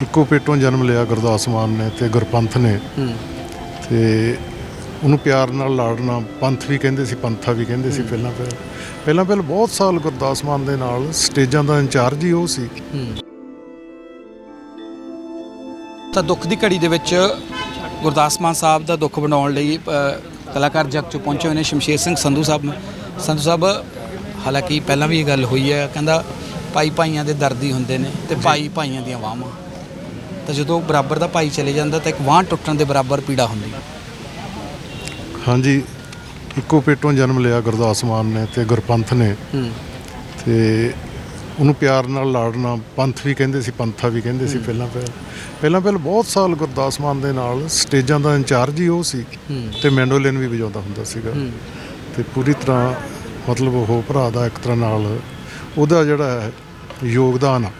ਇੱਕੋ ਪੇਟੋਂ ਜਨਮ ਲਿਆ ਗੁਰਦਾਸ ਮਾਨ ਨੇ ਤੇ ਗੁਰਪੰਥ ਨੇ। ਤੇ ਉਹਨੂੰ ਪਿਆਰ ਨਾਲ ਲਾੜਨਾ ਪੰਥ ਵੀ ਕਹਿੰਦੇ ਸੀ ਪੰਥਾ ਵੀ ਕਹਿੰਦੇ ਸੀ ਪਹਿਲਾਂ ਪਹਿਲ। ਪਹਿਲਾਂ ਪਹਿਲ ਬਹੁਤ ਸਾਲ ਗੁਰਦਾਸ ਮਾਨ ਦੇ ਨਾਲ ਸਟੇਜਾਂ ਦਾ ਇੰਚਾਰਜ ਹੀ ਉਹ ਸੀ। ਤਾਂ ਦੁੱਖ ਦੀ ਘੜੀ ਦੇ ਵਿੱਚ ਗੁਰਦਾਸ ਮਾਨ ਸਾਹਿਬ ਦਾ ਦੁੱਖ ਬਣਾਉਣ ਲਈ ਕਲਾਕਾਰ ਜਗ ਚ ਪਹੁੰਚੇ ਹੋਏ ਨੇ ਸ਼ਮਸ਼ੇਰ ਸਿੰਘ ਸੰਧੂ ਸਾਹਿਬ ਸੰਧੂ ਸਾਹਿਬ ਹਾਲਾਂਕਿ ਪਹਿਲਾਂ ਵੀ ਇਹ ਗੱਲ ਹੋਈ ਹੈ ਕਹਿੰਦਾ ਭਾਈ ਭਾਈਆਂ ਦੇ ਦਰਦੀ ਹੁੰਦੇ ਨੇ ਤੇ ਭਾਈ ਭਾਈਆਂ ਦੀਆਂ ਵਾਹਾਂ ਤਾਂ ਜਦੋਂ ਬਰਾਬਰ ਦਾ ਭਾਈ ਚਲੇ ਜਾਂਦਾ ਤਾਂ ਇੱਕ ਵਾਹ ਟੁੱਟਣ ਦੇ ਬਰਾਬਰ ਪੀੜਾ ਹੁੰਦੀ ਹੈ। ਹਾਂਜੀ ਇੱਕੋ ਪੇਟੋਂ ਜਨਮ ਲਿਆ ਗੁਰਦਾਸ ਮਾਨ ਨੇ ਤੇ ਗੁਰਪੰਥ ਨੇ। ਤੇ ਉਹਨੂੰ ਪਿਆਰ ਨਾਲ ਲਾੜਨਾ ਪੰਥ ਵੀ ਕਹਿੰਦੇ ਸੀ ਪੰਥਾ ਵੀ ਕਹਿੰਦੇ ਸੀ ਪਹਿਲਾਂ ਪਹਿਲ। ਪਹਿਲਾਂ ਪਹਿਲ ਬਹੁਤ ਸਾਲ ਗੁਰਦਾਸ ਮਾਨ ਦੇ ਨਾਲ ਸਟੇਜਾਂ ਦਾ ਇੰਚਾਰਜ ਹੀ ਉਹ ਸੀ ਤੇ ਮੈਂਡੋਲਿਨ ਵੀ ਵਜਾਉਂਦਾ ਹੁੰਦਾ ਸੀਗਾ। ਤੇ ਪੂਰੀ ਤਰ੍ਹਾਂ ਮਤਲਬ ਉਹ ਭਰਾ ਦਾ ਇੱਕ ਤਰ੍ਹਾਂ ਨਾਲ ਉਹਦਾ ਜਿਹੜਾ ਯੋਗਦਾਨ ਆ।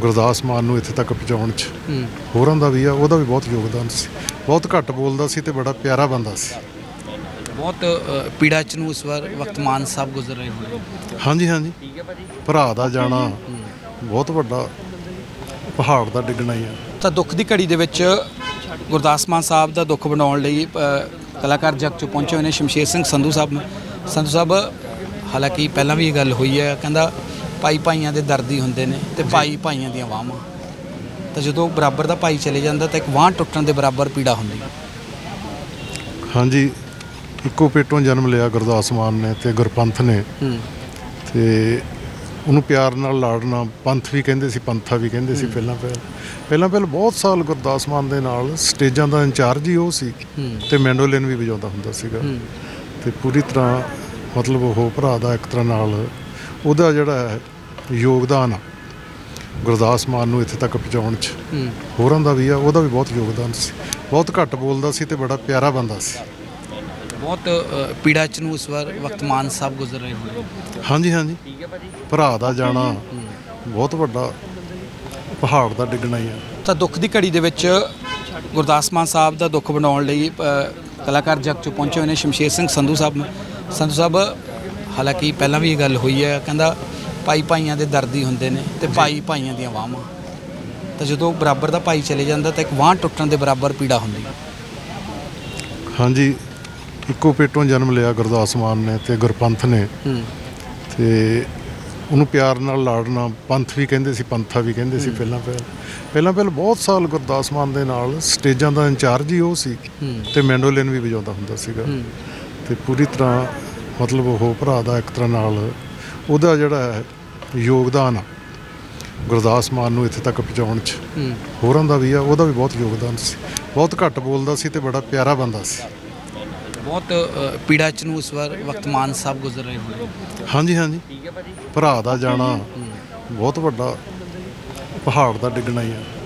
ਗੁਰਦਾਸ ਮਾਨ ਨੂੰ ਇੱਥੇ ਤੱਕ ਪਹੁੰਚਾਉਣ 'ਚ। ਹੋਰਾਂ ਦਾ ਵੀ ਆ ਉਹਦਾ ਵੀ ਬਹੁਤ ਯੋਗਦਾਨ ਸੀ। ਬਹੁਤ ਘੱਟ ਬੋਲਦਾ ਸੀ ਤੇ ਬੜਾ ਪਿਆਰਾ ਬੰਦਾ ਸੀ। ਬਹੁਤ ਪੀੜਾ ਚ ਨੂੰ ਇਸ ਵਾਰ ਵਕਤ ਮਾਨ ਸਾਹਿਬ ਗੁਜ਼ਰ ਰਹੇ ਹੋਣੇ ਹਾਂਜੀ ਹਾਂਜੀ। ਭਰਾ ਦਾ ਜਾਣਾ। ਬਹੁਤ ਵੱਡਾ ਪਹਾੜ ਦਾ ਡਿੱਗਣਾ ਹੀ ਆ। ਤਾਂ ਦੁੱਖ ਦੀ ਘੜੀ ਦੇ ਵਿੱਚ ਗੁਰਦਾਸ ਮਾਨ ਸਾਹਿਬ ਦਾ ਦੁੱਖ ਬਣਾਉਣ ਲਈ ਕਲਾਕਾਰ ਜਗ ਚ ਪਹੁੰਚੇ ਹੋਏ ਨੇ ਸ਼ਮਸ਼ੇਰ ਸਿੰਘ ਸੰਧੂ ਸਾਹਿਬ ਸੰਧੂ ਸਾਹਿਬ ਹਾਲਾਂਕਿ ਪਹਿਲਾਂ ਵੀ ਇਹ ਗੱਲ ਹੋਈ ਹੈ ਕਹਿੰਦਾ ਭਾਈ ਭਾਈਆਂ ਦੇ ਦਰਦੀ ਹੁੰਦੇ ਨੇ ਤੇ ਭਾਈ ਭਾਈਆਂ ਦੀਆਂ ਵਾਹਾਂ ਤਾਂ ਜਦੋਂ ਬਰਾਬਰ ਦਾ ਭਾਈ ਚਲੇ ਜਾਂਦਾ ਤਾਂ ਇੱਕ ਵਾਹ ਟੁੱਟਣ ਦੇ ਬਰਾਬਰ ਪੀੜਾ ਹੁੰਦੀ ਹੈ। ਹਾਂਜੀ ਇੱਕੋ ਪੇਟੋਂ ਜਨਮ ਲਿਆ ਗੁਰਦਾਸ ਮਾਨ ਨੇ ਤੇ ਗੁਰਪੰਥ ਨੇ। ਹੂੰ। ਤੇ ਉਹਨੂੰ ਪਿਆਰ ਨਾਲ ਲਾੜਨਾ ਪੰਥ ਵੀ ਕਹਿੰਦੇ ਸੀ ਪੰਥਾ ਵੀ ਕਹਿੰਦੇ ਸੀ ਪਹਿਲਾਂ ਪਹਿਲ। ਪਹਿਲਾਂ ਪਹਿਲ ਬਹੁਤ ਸਾਲ ਗੁਰਦਾਸ ਮਾਨ ਦੇ ਨਾਲ ਸਟੇਜਾਂ ਦਾ ਇੰਚਾਰਜ ਹੀ ਉਹ ਸੀ। ਤੇ ਮੈਂਡੋਲਿਨ ਵੀ ਵਜਾਉਂਦਾ ਹੁੰਦਾ ਸੀਗਾ। ਤੇ ਪੂਰੀ ਤਰ੍ਹਾਂ ਮਤਲਬ ਉਹ ਭਰਾ ਦਾ ਇੱਕ ਤਰ੍ਹਾਂ ਨਾਲ ਉਹਦਾ ਜਿਹੜਾ ਹੈ ਯੋਗਦਾਨ ਆ ਗੁਰਦਾਸ ਮਾਨ ਨੂੰ ਇੱਥੇ ਤੱਕ ਪਹੁੰਚਾਉਣ 'ਚ। ਹੂੰ। ਹੋਰਾਂ ਦਾ ਵੀ ਆ ਉਹਦਾ ਵੀ ਬਹੁਤ ਯੋਗਦਾਨ ਸੀ। ਬਹੁਤ ਘੱਟ ਬੋਲਦਾ ਸੀ ਤੇ ਬੜਾ ਪਿਆਰਾ ਬੰਦਾ ਸੀ। ਬਹੁਤ ਪੀੜਾ ਚ ਨੂੰ ਇਸ ਵਾਰ ਵਕਤ ਮਾਨ ਸਾਹਿਬ ਗੁਜ਼ਰ ਰਹੇ ਹੋਣੇ ਹਾਂਜੀ ਹਾਂਜੀ। ਭਰਾ ਦਾ ਜਾਣਾ। ਬਹੁਤ ਵੱਡਾ ਪਹਾੜ ਦਾ ਡਿੱਗਣਾ ਹੀ ਆ। ਤਾਂ ਦੁੱਖ ਦੀ ਘੜੀ ਦੇ ਵਿੱਚ ਗੁਰਦਾਸ ਮਾਨ ਸਾਹਿਬ ਦਾ ਦੁੱਖ ਬਣਾਉਣ ਲਈ ਕਲਾਕਾਰ ਜਗ ਚ ਪਹੁੰਚੇ ਹੋਏ ਨੇ ਸ਼ਮਸ਼ੇਰ ਸਿੰਘ ਸੰਧੂ ਸਾਹਿਬ ਸੰਧੂ ਸਾਹਿਬ ਹਾਲਾਂਕਿ ਪਹਿਲਾਂ ਵੀ ਇਹ ਗੱਲ ਹੋਈ ਹੈ ਕਹਿੰਦਾ ਭਾਈ ਭਾਈਆਂ ਦੇ ਦਰਦੀ ਹੁੰਦੇ ਨੇ ਤੇ ਭਾਈ ਭਾਈਆਂ ਦੀਆਂ ਵਾਹਾਂ ਤਾਂ ਜਦੋਂ ਬਰਾਬਰ ਦਾ ਭਾਈ ਚਲੇ ਜਾਂਦਾ ਤਾਂ ਇੱਕ ਵਾਹ ਟੁੱਟਣ ਦੇ ਬਰਾਬਰ ਪੀੜਾ ਹੁੰਦੀ ਹੈ। ਹਾਂਜੀ ਇੱਕੋ ਪੇਟੋਂ ਜਨਮ ਲਿਆ ਗੁਰਦਾਸ ਮਾਨ ਨੇ ਤੇ ਗੁਰਪੰਥ ਨੇ। ਹੂੰ। ਤੇ ਉਹਨੂੰ ਪਿਆਰ ਨਾਲ ਲਾੜਨਾ ਪੰਥ ਵੀ ਕਹਿੰਦੇ ਸੀ ਪੰਥਾ ਵੀ ਕਹਿੰਦੇ ਸੀ ਪਹਿਲਾਂ ਪਹਿਲ। ਪਹਿਲਾਂ ਪਹਿਲ ਬਹੁਤ ਸਾਲ ਗੁਰਦਾਸ ਮਾਨ ਦੇ ਨਾਲ ਸਟੇਜਾਂ ਦਾ ਇੰਚਾਰਜ ਹੀ ਉਹ ਸੀ ਤੇ ਮੈਂਡੋਲਿਨ ਵੀ ਵਜਾਉਂਦਾ ਹੁੰਦਾ ਸੀਗਾ। ਤੇ ਪੂਰੀ ਤਰ੍ਹਾਂ ਮਤਲਬ ਉਹ ਭਰਾ ਦਾ ਇੱਕ ਤਰ੍ਹਾਂ ਨਾਲ ਉਹਦਾ ਜਿਹੜਾ ਹੈ ਯੋਗਦਾਨ ਆ ਗੁਰਦਾਸ ਮਾਨ ਨੂੰ ਇੱਥੇ ਤੱਕ ਪਹੁੰਚਾਉਣ 'ਚ। ਹੋਰਾਂ ਦਾ ਵੀ ਆ ਉਹਦਾ ਵੀ ਬਹੁਤ ਯੋਗਦਾਨ ਸੀ। ਬਹੁਤ ਘੱਟ ਬੋਲਦਾ ਸੀ ਤੇ ਬੜਾ ਪਿਆਰਾ ਬੰਦਾ ਸੀ। ਬਹੁਤ ਪੀੜਾ ਚ ਨੂੰ ਇਸ ਵਾਰ ਵਕਤ ਮਾਨ ਸਾਹਿਬ ਗੁਜ਼ਰ ਰਹੇ ਹੋਣੇ ਹਾਂਜੀ ਹਾਂਜੀ। ਭਰਾ ਦਾ ਜਾਣਾ ਬਹੁਤ ਵੱਡਾ ਪਹਾੜ ਦਾ ਡਿੱਗਣਾ ਹੀ ਆ।